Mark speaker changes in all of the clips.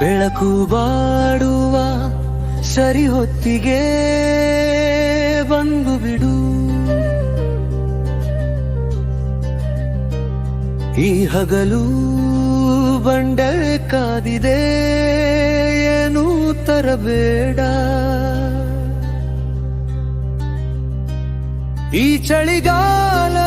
Speaker 1: ಬೆಳಕು ಬಾಡುವ ಸರಿ ಹೊತ್ತಿಗೆ ಬಂದು ಬಿಡು. ಈ ಹಗಲು ಬಂಡ ಕಾದಿದೆ ಏನು ತರಬೇಡ. ಈ ಚಳಿಗಾಲದ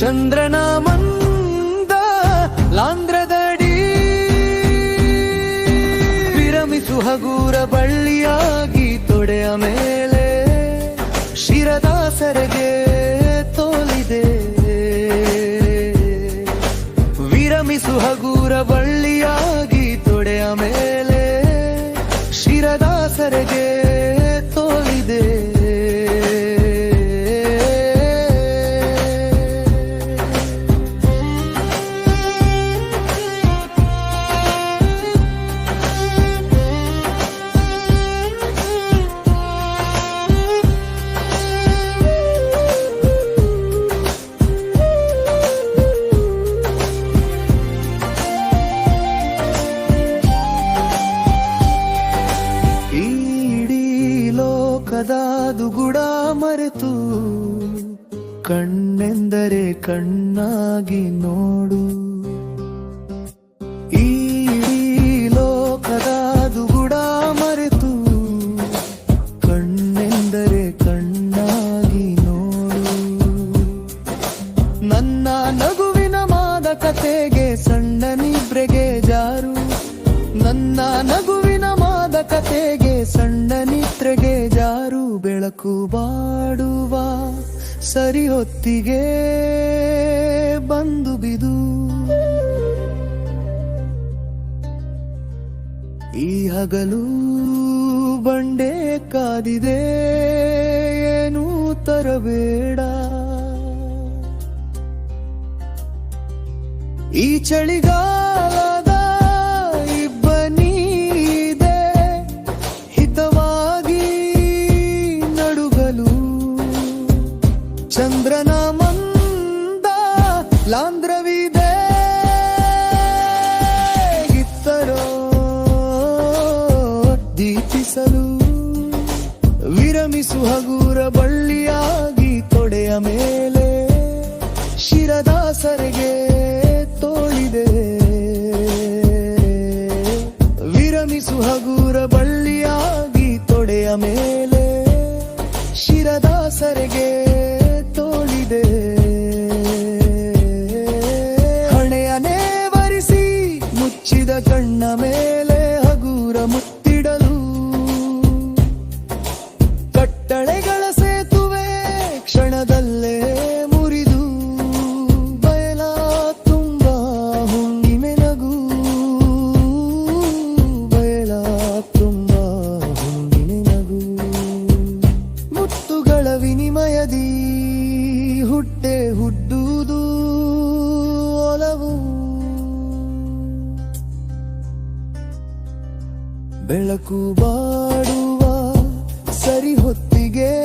Speaker 1: ಚಂದ್ರನ ಮಂದ ಲಾಂಧ್ರದಡಿ ವಿರಮಿಸು ಹಗೂರ ಬಳ್ಳಿಯಾಗಿ ತೊಡೆಯ ಮೇಲೆ ಶಿರದ ಸೆರೆಗೆ ತೋಲಿದೆ. ವಿರಮಿಸು ಹಗೂರ ಬಳ್ಳಿಯಾಗಿ ತೊಡೆಯ ಮೇಲೆ ಶಿರದ ಸೆರೆಗೆ ಕಣ್ಣೆಂದರೆ ಕಣ್ಣಾಗಿ ನೋಡು. ಈ ಲೋಕದ ದುಗುಡ ಮರೆತು ಕಣ್ಣೆಂದರೆ ಕಣ್ಣಾಗಿ ನೋಡು. ನನ್ನ ನಗುವಿನ ಮಾದಕತೆಗೆ ಬೆಳಕು ಬಾಡುವ ಸರಿ ಹೊತ್ತಿಗೆ ಬಂದು ಬಿದು. ಈ ಹಗಲು ಬಂಡೆ ಕಾದಿದೆ ಏನು ತರಬೇಡ. ಈ ಚಳಿಗಾಲದ ಹಗೂರ ಬಳ್ಳಿಯಾಗಿ ತೊಡೆಯ ಮೇಲೆ ಶಿರದಾಸರಿಗೆ ತೋಳಿದೆ. ವಿರಮಿಸು ಹಗೂರ ಬಳ್ಳಿಯಾಗಿ ತೊಡೆಯ ಮೇಲೆ ಶಿರದಾಸರಿಗೆ ತೋಳಿದೆ. ಹಣೆಯನೇ ವರಿಸಿ ಮುಚ್ಚಿದ ಕಣ್ಣ ಹುಟ್ಟೆ ಹುಟ್ಟುವುದು ಒಲವು. ಬೆಳಕು ಬಾಡುವ ಸರಿ ಹೊತ್ತಿಗೆ